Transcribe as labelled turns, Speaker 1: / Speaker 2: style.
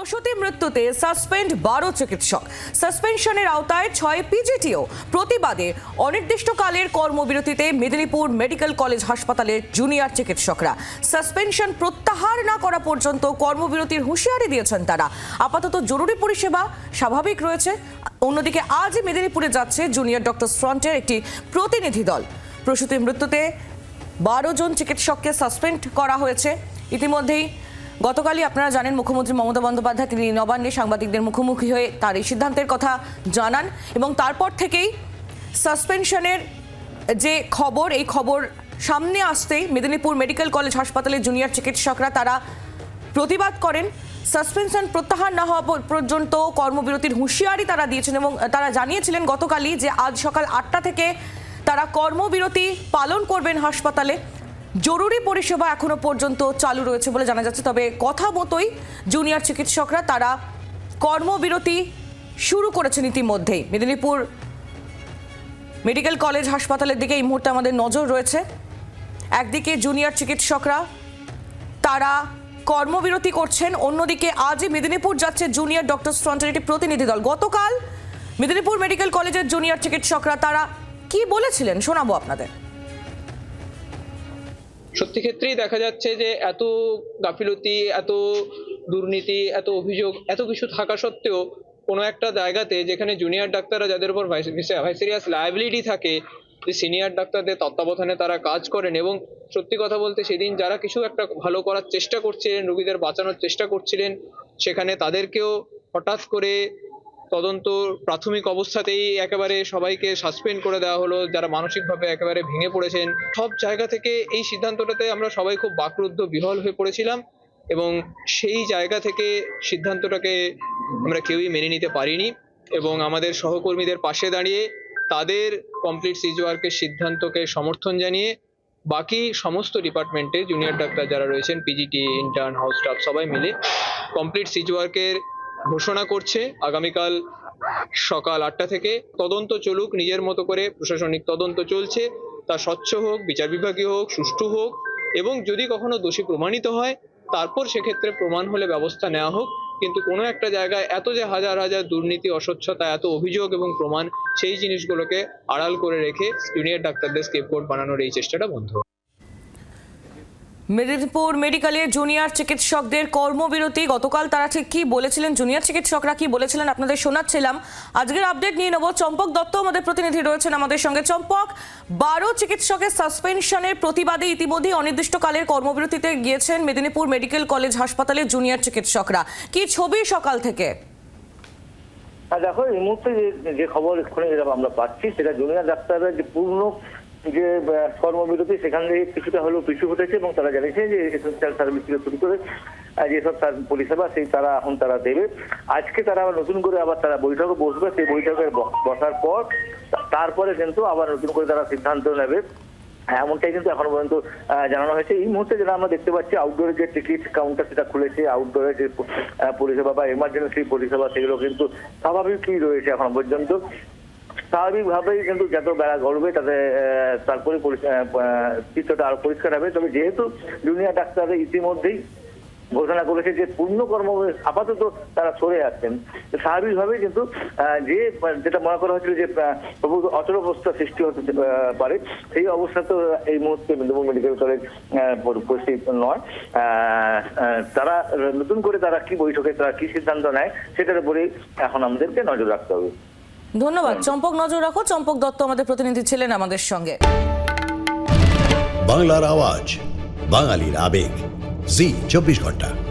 Speaker 1: প্রসূতি মৃত্যুতে সাসপেন্ড বারো চিকিৎসক। সাসপেনশনের আওতায় ছয় পিজিটিও। প্রতিবাদে অনির্দিষ্টকালের কর্মবিরতিতে মেদিনীপুর মেডিকেল কলেজ হাসপাতালের জুনিয়র চিকিৎসকরা। সাসপেনশন প্রত্যাহার না করা পর্যন্ত কর্মবিরতির হুঁশিয়ারি দিয়েছেন তারা। আপাতত জরুরি পরিষেবা স্বাভাবিক রয়েছে। অন্যদিকে আজই মেদিনীপুরে যাচ্ছে জুনিয়র ডক্টর ফ্রন্টের একটি প্রতিনিধি দল। প্রসূতি মৃত্যুতে বারো জন চিকিৎসককে সাসপেন্ড করা হয়েছে। ইতিমধ্যেই গতকালই আপনারা জানেন, মুখ্যমন্ত্রী মমতা বন্দ্যোপাধ্যায় তিনি নবান্নে সাংবাদিকদের মুখোমুখি হয়ে তার এই সিদ্ধান্তের কথা জানান এবং তারপর থেকেই সাসপেনশনের যে খবর, এই খবর সামনে আসতেই মেদিনীপুর মেডিকেল কলেজ হাসপাতালের জুনিয়র চিকিৎসকরা তারা প্রতিবাদ করেন। সাসপেনশন প্রত্যাহার না হওয়া পর্যন্ত কর্মবিরতির হুঁশিয়ারি তারা দিয়েছেন এবং তারা জানিয়েছিলেন গতকালই যে আজ সকাল আটটা থেকে তারা কর্মবিরতি পালন করবেন হাসপাতালে। জরুরি পরিষেবা এখনও পর্যন্ত চালু রয়েছে বলে জানা যাচ্ছে। তবে কথা মতোই জুনিয়র চিকিৎসকরা তারা কর্মবিরতি শুরু করেছেন ইতিমধ্যেই মেদিনীপুর মেডিকেল কলেজ হাসপাতালের দিকে এই মুহূর্তে আমাদের নজর রয়েছে। একদিকে জুনিয়র চিকিৎসকরা তারা কর্মবিরতি করছেন, অন্যদিকে আজই মেদিনীপুর যাচ্ছে জুনিয়র ডক্টর ফ্রন্টের একটি প্রতিনিধি দল। গতকাল মেদিনীপুর মেডিকেল কলেজের জুনিয়র চিকিৎসকরা তারা কি বলেছিলেন শোনাবো আপনাদের।
Speaker 2: সত্যি ক্ষেত্রেই দেখা যাচ্ছে যে এত গাফিলতি, এত দুর্নীতি, এত অভিযোগ, এত কিছু থাকা সত্ত্বেও কোনো একটা জায়গাতে যেখানে জুনিয়র ডাক্তাররা যাদের উপর ভাইসিরিয়াস লায়াবিলিটি থাকে, যে সিনিয়র ডাক্তারদের তত্ত্বাবধানে তারা কাজ করেন এবং সত্যি কথা বলতে সেদিন যারা কিছু একটা ভালো করার চেষ্টা করছিলেন, রোগীদের বাঁচানোর চেষ্টা করছিলেন, সেখানে তাদেরকেও হঠাৎ করে তদন্ত প্রাথমিক অবস্থাতেই একেবারে সবাইকে সাসপেন্ড করে দেওয়া হলো, যারা মানসিকভাবে একেবারে ভেঙে পড়েছেন। সব জায়গা থেকে এই সিদ্ধান্তটাতে আমরা সবাই খুব বাকরুদ্ধ বিহল হয়ে পড়েছিলাম এবং সেই জায়গা থেকে সিদ্ধান্তটাকে আমরা কেউই মেনে নিতে পারিনি এবং আমাদের সহকর্মীদের পাশে দাঁড়িয়ে তাদের কমপ্লিট সিজওয়ার্কের সিদ্ধান্তকে সমর্থন জানিয়ে বাকি সমস্ত ডিপার্টমেন্টে জুনিয়র ডাক্তার যারা রয়েছেন পিজিটি ইন্টার্ন হাউস স্টাফ সবাই মিলে কমপ্লিট সিজওয়ার্কের ঘোষণা করছে আগামীকাল সকাল আটটা থেকে। তদন্ত চলুক, নিজের মতো করে প্রশাসনিক তদন্ত চলছে। তা স্বচ্ছ হোক, বিচার বিভাগীয় হোক, সুষ্ঠু হোক, এবং যদি কখনো দোষী প্রমাণিত হয়, তারপর সেক্ষেত্রে প্রমাণ হলে ব্যবস্থা নেওয়া হোক। কিন্তু কোনো একটা জায়গায় এত যে হাজার হাজার দুর্নীতি, অস্বচ্ছতা, এত অভিযোগ এবং প্রমাণ, সেই জিনিসগুলোকে আড়াল করে রেখে জুনিয়র ডাক্তারদের স্কেপবোর্ড বানানোর এই চেষ্টাটা বন্ধ।
Speaker 1: মেদিনীপুর মেডিকেলে জুনিয়র চিকিৎসকদের কর্মবিরতি। গতকাল তারা ঠিক কি বলেছিলেন? জুনিয়র চিকিৎসকরা কি বলেছিলেন? আপনাদের শোনাচ্ছিলাম। আজকের আপডেট নিয়ে নেব চম্পক দত্ত। আমাদের প্রতিনিধি রয়েছেন আমাদের সঙ্গে। চম্পক, বারো চিকিৎসকের সাসপেনশনের প্রতিবাদে ইতিমধ্যেই অনির্দিষ্টকালের কর্মবিরতিতে গিয়েছেন মেদিনীপুর মেডিকেল কলেজ হাসপাতালের জুনিয়র চিকিৎসকরা। কি ছবি সকাল থেকে?
Speaker 3: দেখো, এই মুহূর্তে যে যে খবর এক্ষুনি যেটা আমরা পাচ্ছি, সেটা জুনিয়র ডাক্তাররা যে পূর্ণ যে কর্মবিরতি, সেখান থেকে কিছুটা হলেও পিছু হটেছে এবং তারা জানিয়েছে যে এসেন্সিয়াল সার্ভিস থেকে শুরু করে যেসব পরিষেবা সেই তারা এখন তারা দেবে। আজকে তারা আবার নতুন করে আবার তারা বৈঠকে বসবে। সেই বৈঠকে বসার পর, তারপরে কিন্তু আবার নতুন করে তারা সিদ্ধান্ত নেবে। এমনটাই কিন্তু এখনও পর্যন্ত জানানো হয়েছে। এই মুহূর্তে যেটা আমরা দেখতে পাচ্ছি আউটডোরের যে টিকিট কাউন্টার সেটা খুলেছে। আউটডোরের যে পরিষেবা বা এমার্জেন্সি পরিষেবা সেগুলো কিন্তু স্বাভাবিকই রয়েছে এখনও পর্যন্ত। স্বাভাবিকভাবেই কিন্তু যত বেড়া গড়বে, তাতে তারপরে চিত্রটা আরও পরিষ্কার হবে তবে যেহেতু জুনিয়র ডাক্তাররা ইতিমধ্যেই ঘোষণা করেছে যে, পূর্ণ কর্ম আপাতত তারা সরে আসছেন। তো স্বাভাবিকভাবেই কিন্তু যে, যেটা মনে করা হয়েছিল যে প্রভু অচল অবস্থা সৃষ্টি হতে পারে, সেই অবস্থা তো এই মুহূর্তে মেদিনীপুর মেডিকেল কলেজ পরিস্থিতি নয়। তারা নতুন করে তারা কি বৈঠকে তারা কি সিদ্ধান্ত নেয়, সেটার উপরেই এখন আমাদেরকে নজর রাখতে হবে।
Speaker 1: ধন্যবাদ। চম্পক, নজর রাখো। চম্পক দত্ত আমাদের প্রতিনিধি ছিলেন আমাদের সঙ্গে।
Speaker 4: বাংলার আওয়াজ, বাঙালির আবেগ। জি, চব্বিশ ঘণ্টা।